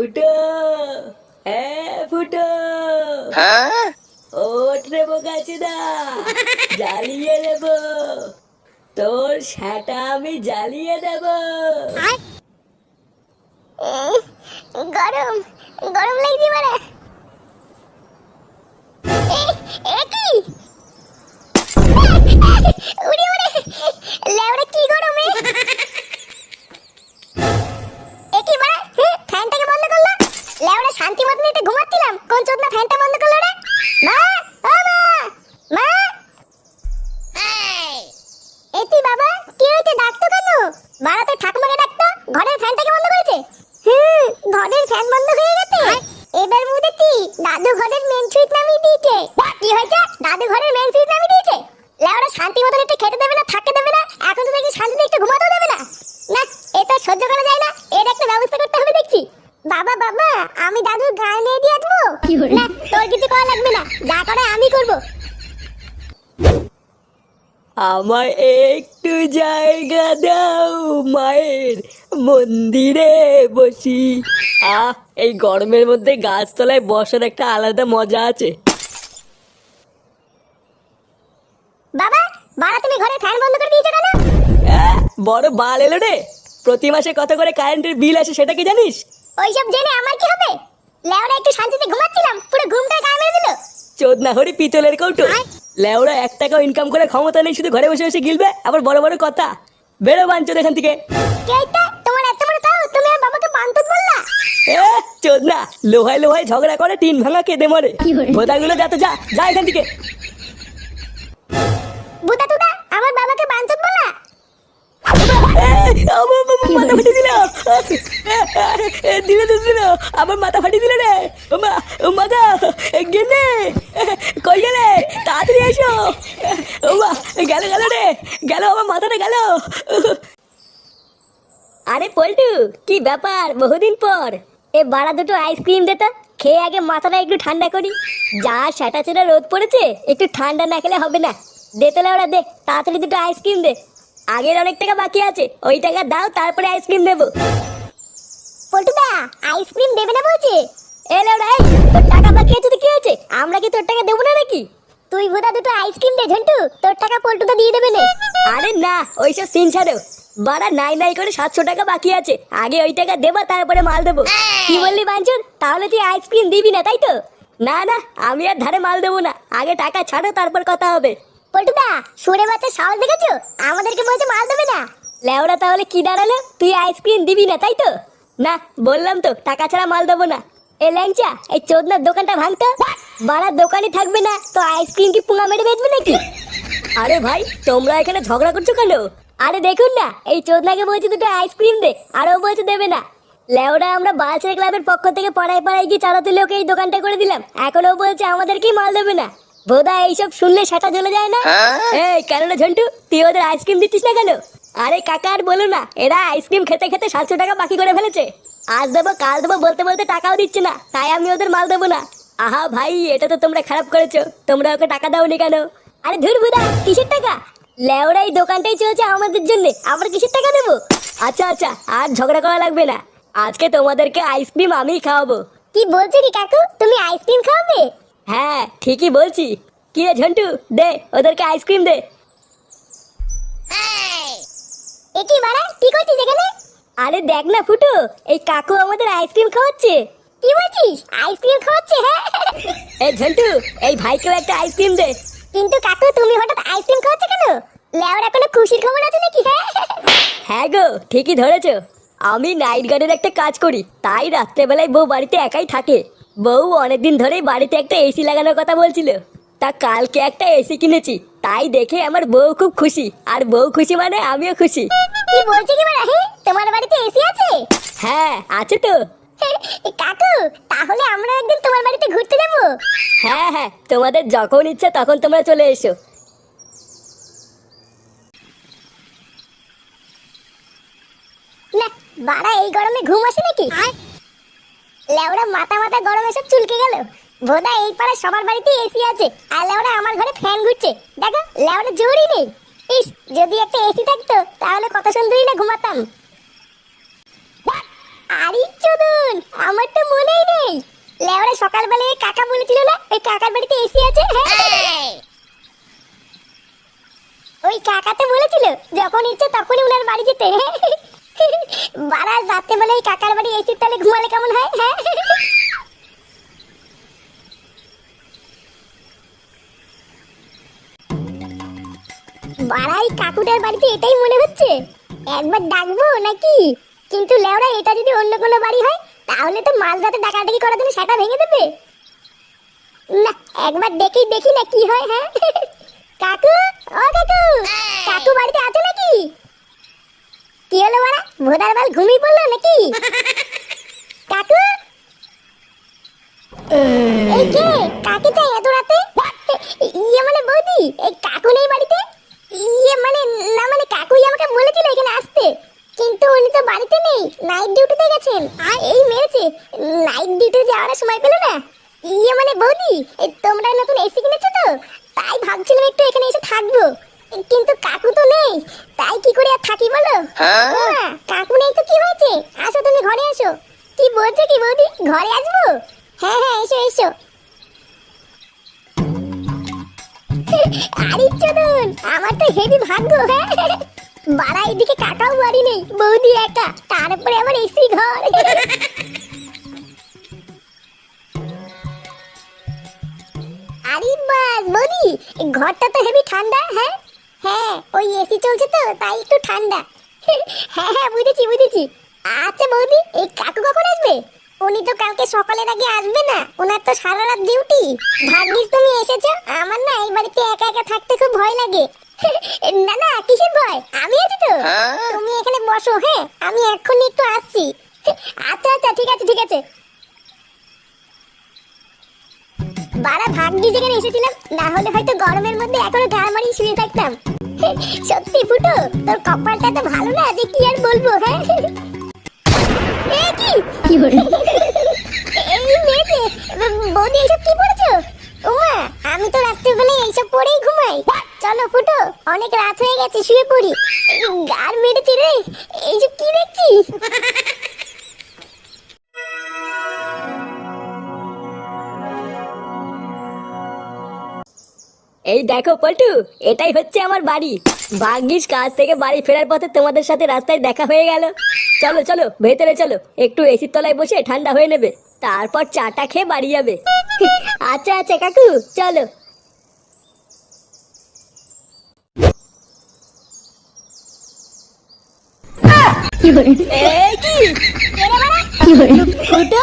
ফুটো এ ফুটো। হ্যাঁ? ওঠ রে বোকাছি না জ্বালিয়ে দেব। তোর সেটা আমি জ্বালিয়ে দেব। গরম গরম লাগছে মানে আমায় একটু জায়গা দাও মায়ের মন্দিরে বসি। আহ এই গরমের মধ্যে গাছতলায় বসার একটা আলাদা মজা আছে। বাবা বাড়া তুমি ঘরে ফ্যান বন্ধ করে দিয়েছ কেন? বড় বাল এলো রে। প্রতি মাসে কত করে কারেন্টের বিল আসে সেটা কি জানিস? ওইসব জেনে আমার কি হবে? লেওরা একটু শান্তিতে ঘুমাচ্ছিলাম পুরো ঘুমটা গায়ে মেরে দিল। চোদ না হরি পিতলের কৌটো। লেওড়া এক টাকাও ইনকাম করে ক্ষমতা নেই শুধু ঘরে বসে বসে গিলবে? আবার বড় বড় কথা। বেরো বাঞ্চোদ এখান থেকে। তোমার এত বড় তাও? তুমি আর বাবাকে বান্তুত বললা? এ চোদ না লোহায় লোহায় ঝগড়া করে টিন ভাঙা কেঁদে মরে। ভোদাগুলো যা তো যা যা এখান থেকে। তুদা আমার বাবাকে বান্তুত বললা? মাথা ফাটিয়ে দিল। দিলে দিল। আমার মাথা ফাটিয়ে দিল রে। মা মাথা গেলে কই গেলে তাড়াতাড়ি এসো। ও মা গেল গেল রে গেল আমার মাথাটা গেল। আরে পল্টু কি ব্যাপার? বহুদিন পর। এ বাড়া দুটো আইসক্রিম দে তো খেয়ে আগে মাথাটা একটু ঠান্ডা করি। যা সেটা চেটা রোদ পড়েছে একটু ঠান্ডা না খেলে হবে না। দে তোলে ওরা দে তাড়াতাড়ি দুটো আইসক্রিম দে। আগের অনেক টাকা বাকি আছে ওই টাকা দাও তারপরে আইসক্রিম দেবো। পল্টুদা আইসক্রিম দেবে না বলছে? এলে ওরা এই তোর টাকা বাকি আছে তো কি হয়েছে? আমরা কি তোর টাকা দেবো না নাকি? তুই ভোদা দুটো আইসক্রিম দে ঝন্টু। তোর টাকা পল্টুদা দিয়ে দেবে না। আরে না ওইসব সিন ছাড়ো। বাড়া নাই নাই করে সাতশো টাকা বাকি আছে। আগে ওই টাকা দেবো তারপরে মাল দেবো। কি বললি বাঞ্চুর? তাহলে তুই আইসক্রিম দিবি না তাই তো? না না আমি আর ধারে মাল দেবো না। আগে টাকা ছাড়ো তারপর কথা হবে। পল্টুদা সুরে বাচ্চা সাহস দেখেছ? আমাদেরকে বলছে মাল দেবে না। লেওরা তাহলে কি দাঁড়াল? তুই আইসক্রিম দিবি না তাই তো? না বললাম তো টাকা ছাড়া মাল দেবো না। এ ল্যাংচা এই চোদনার দোকানটা ভাঙতো? বাড়ার দোকানই থাকবে না তো আইসক্রিম কি পুঙা মেরে বেচবে নাকি? আরে ভাই তোমরা এখানে ঝগড়া করছ কেন? আরে দেখুন না এই চোদনাকে বলছে দুটো আইসক্রিম দে আর ও বলছে দেবে না। লেওরা আমরা ক্লাবের পক্ষ থেকে পাড়ায় পাড়ায় গিয়ে চালাতে লোকে এই দোকানটা করে দিলাম। এখন ও বলছে আমাদেরকেই মাল দেবে না। বোধা এইসব শুনলে সেটা জ্বলে যায় না? এই কেন রে ঝন্টু তুই ওদের আইসক্রিম দিচ্ছিস না কেন? আরে কাকা আর বলো না এরা আইসক্রিম খেতে খেতে সাতশো টাকা বাকি করে ফেলেছে। আজ দেবো কাল দেবো বলতে বলতে টাকাও দিচ্ছে না। তাই আমি ওদের মাল দেবো না। আহা ভাই এটা তো তোমরা খারাপ করেছ। তোমরা ওকে টাকা দাওনি কেন? আরে ধুর বুদা কিসের টাকা? লেওরা এই দোকানটাই চলছে আমাদের জন্য। আবার কিসের টাকা দেবো? আচ্ছা আচ্ছা আর ঝগড়া করা লাগবে না। আজকে তোমাদেরকে আইসক্রিম আমিই খাওয়াবো। কি বলছো কি কাকু? তুমি আইসক্রিম খাওয়াবে? হ্যাঁ ঠিকই বলছি। কি রে ঝন্টু? দে ওদেরকে আইসক্রিম দে। এ কি বাড়া কি করছিস এখানে? আরে দেখ না ফুটু এই কাকু আমাদের আইসক্রিম খাওয়াচ্ছে। কি বলছিস? আইসক্রিম খাওয়াচ্ছে হ্যাঁ? এই ঝন্টু এই ভাইকেও একটা আইসক্রিম দে। কিন্তু কাকু তুমি হঠাৎ আইসক্রিম খাওয়াচ্ছ কেন? লেওরা কোনো খুশির খবর আছে নাকি হ্যাঁ? হ্যাঁ গো ঠিকই ধরেছো। আমি নাইট গার্ডের একটা কাজ করি তাই রাত্রেবেলায় বউ বাড়িতে একাই থাকে। বউ অনেকদিন ধরেই বাড়িতে একটা এসি লাগানোর কথা বলছিল। তা কালকে একটা এসি কিনেছি তাই দেখে আমার বউ খুব খুশি আর বউ খুশি মানে আমিও খুশি। কি বলছো কি তোমার বাড়িতে এসি আছে? হ্যাঁ আছে তো। কাকু তাহলে আমরা একদিন তোমার বাড়িতে ঘুরতে যাব? হ্যাঁ হ্যাঁ তোমাদের যখন ইচ্ছা তখন তোমরা চলে এসো। না বাড়া এই গরমে ঘুম আসে নাকি? লেওড়া মাথা মাথা গরমে সব চুলকে গেল। ভোদা এই পাড়ায় সবার বাড়িতে এসি আছে। আর লেওড়া আমার ঘরে ফ্যান ঘুরছে। দেখো লেওড়া জোরই নেই। ইস যদি একটা এসি থাকতো তাহলে কত সুন্দরই না ঘুমাতাম আরে চোদন আমার তো মনেই নেই। লেওরা সকালবেলা এই কাকা বলেছিল না ওই কাকার বাড়িতে এসি আছে হ্যাঁ? ওই কাকা তো বলেছিল যখন ইচ্ছে তখনই উনার বাড়ি যেতে বারা রাতে বেলা এই কাকার বাড়ি এসির তালে ঘুমালে কেমন হয় হ্যাঁ? বাড়াই কাকুটার বাড়িতে এটাই মনে হচ্ছে একবার ডাকবো নাকি? কিন্তু লেওরা এটা যদি অন্য হয় তাহলে তো মাঝরাতে ডাকাডাকি করার জন্য সেটা ভেঙে দেবে। না, একবার দেখি দেখি না কি হয় হ্যাঁ। কাকু, ও কাকু কাকু বাড়িতে আছে নাকি? কি হলো বাড়া? ভোদার বাল ঘুমিয়ে পড়ল নাকি কাকু এই কে কাকে চাই এত রাতে ইয়ে মানে বৌদি এই কাকু নেই বাড়িতে ইয়ে মানে না মানে কাকুই আমাকে বলেছিল এখানে আসতে কিন্তু উনি তো বাড়িতে নেই নাইট ডিউটিতে গেছেন আর মেরেছে নাইট ডিউটি যাওয়ার সময় পেল না? ইয়ে মানে বৌদি তোমরা নতুন এসি কিনেছো তো? তাই ভাবছিলাম একটু এখানে এসে থাকব। কিন্তু কাকু তো নেই তাই কি করে আর থাকি বলো? ওমা, কাকু নেই তো কি হয়েছে? আসো তুমি ঘরে আসো। কি বলছো কি বৌদি? ঘরে আসব? হ্যাঁ হ্যাঁ এসো এসো। আরে চোদন আমার তো হেভি ভাগ্য হ্যাঁ? বাড়া এদিকে কাকাও বাড়ি নেই বৌদি একা তারপরে আবার এসি ঘর। আরে বাস এই ঘরটা তো হেভি ঠান্ডা হ্যাঁ? হ্যাঁ ওই এসি চলছে তো তাই একটু ঠান্ডা। হ্যাঁ হ্যাঁ বুঝেছি বুঝেছি। আচ্ছা বৌদি এই কাকু কখন আসবে? উনি তো কালকে সকালের আগে আসবে না ওনার তো সারা রাত ডিউটি ভাগ্যিস তুমি এসেছ আমার না এই বাড়িতে একা একা থাকতে খুব ভয় লাগে। না না কিসের ভয়? আমি আছি তো। তুমি এখানে বসো হ্যাঁ? আমি এক্ষুনি একটু আসছি। আচ্ছা আচ্ছা ঠিক আছে ঠিক আছে। বারা ভাগ্যি যেখানে এসেছিলাম না হলে হয়তো গরমের মধ্যে এখনও গাড় মারি শুয়ে থাকতাম। সত্যি ফুটো তোর কপালটা তো ভালো না যে কি আর বলব হ্যাঁ? এ কি? এই মেয়েছে বৌদি এইসব কি পড়েছো? ওমা আমি তো রাত্রিবেলায় এইসব পরেই ঘুমাই। চলো ফুটো অনেক রাত হয়ে গেছে শুয়ে পড়ি। গার মেরেছে রে এইসব কি দেখছি এই দেখো পল্টু এটাই হচ্ছে আমার বাড়ি। ভাগ্যিস কাজ থেকে বাড়ি ফেরার পথে তোমাদের সাথে রাস্তায় দেখা হয়ে গেল। চলো চলো ভেতরে চলো একটু এসির তলায় বসে ঠান্ডা হয়ে নেবে তারপর চাটা খেয়ে বাড়ি যাবে। আচ্ছা আচ্ছা কাকু চলো। কি? ফুটো